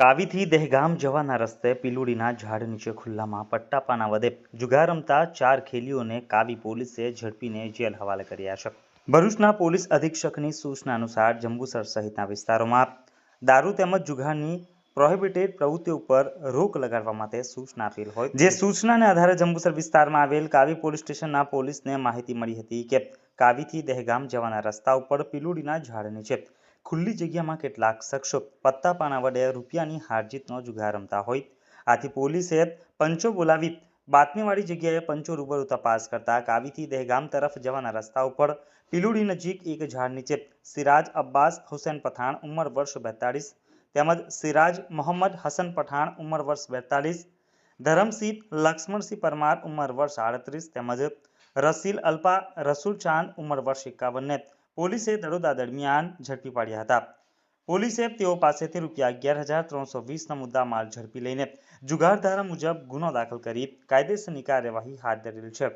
કાવીથી દહેગામ જવાના રસ્તે પીલુડીના ઝાડ નીચે ખુલ્લામાં પટ્ટાપાના વધે જુગાર રમતા ચાર ખેલીઓને કાવી પોલીસે ઝડપીને જેલ હવાલે કર્યા છે. ભરૂચના પોલીસ અધિક્ષકની સૂચના અનુસાર જંબુસર સહિતના વિસ્તારોમાં દારૂ તેમજ જુગારની પ્રોહિબિટેડ પ્રવૃત્તિ ઉપર રોક લગાડવા માટે સૂચના આપેલ હોય. જે સૂચનાને આધારે જંબુસર વિસ્તારમાં આવેલ કાવી પોલીસ સ્ટેશનના પોલીસને માહિતી મળી હતી કે કાવીથી દહેગામ જવાના રસ્તા ઉપર પીલુડીના ઝાડ નીચે ખુલ્લી જગ્યામાં કેટલાક શખ્સો પત્તા પાના વડે રૂપિયાની હારજીતનો જુગાર રમતા હોય. આથી પોલીસે પંચો બોલાવી બાતમીવાળી જગ્યાએ પંચો રૂબરૂ તપાસ કરતા કાવીથી દહેગામ તરફ જવાના રસ્તા ઉપર પીલુડી નજીક એક ઝાડ નીચે સિરાજ અબ્બાસ હુસેન પઠાણ ઉંમર વર્ષ બેતાળીસ તેમજ સિરાજ મોહમ્મદ હસન પઠાણ ઉંમર વર્ષ બેતાળીસ, ધરમસિંહ લક્ષ્મણસિંહ પરમાર ઉંમર વર્ષ આડત્રીસ તેમજ રસીલ અલ્પા રસુલ ચાંદ ઉંમર વર્ષ એકાવનને પોલીસે દરોડા દરમિયાન ઝડપી પાડ્યા હતા. પોલીસે તેઓ પાસેથી રૂપિયા અગિયાર હજાર ત્રણસો વીસનો મુદ્દા માલ ઝડપી લઈને જુગારધારા મુજબ ગુનો દાખલ કરી કાયદેસરની કાર્યવાહી હાથ ધરેલ છે.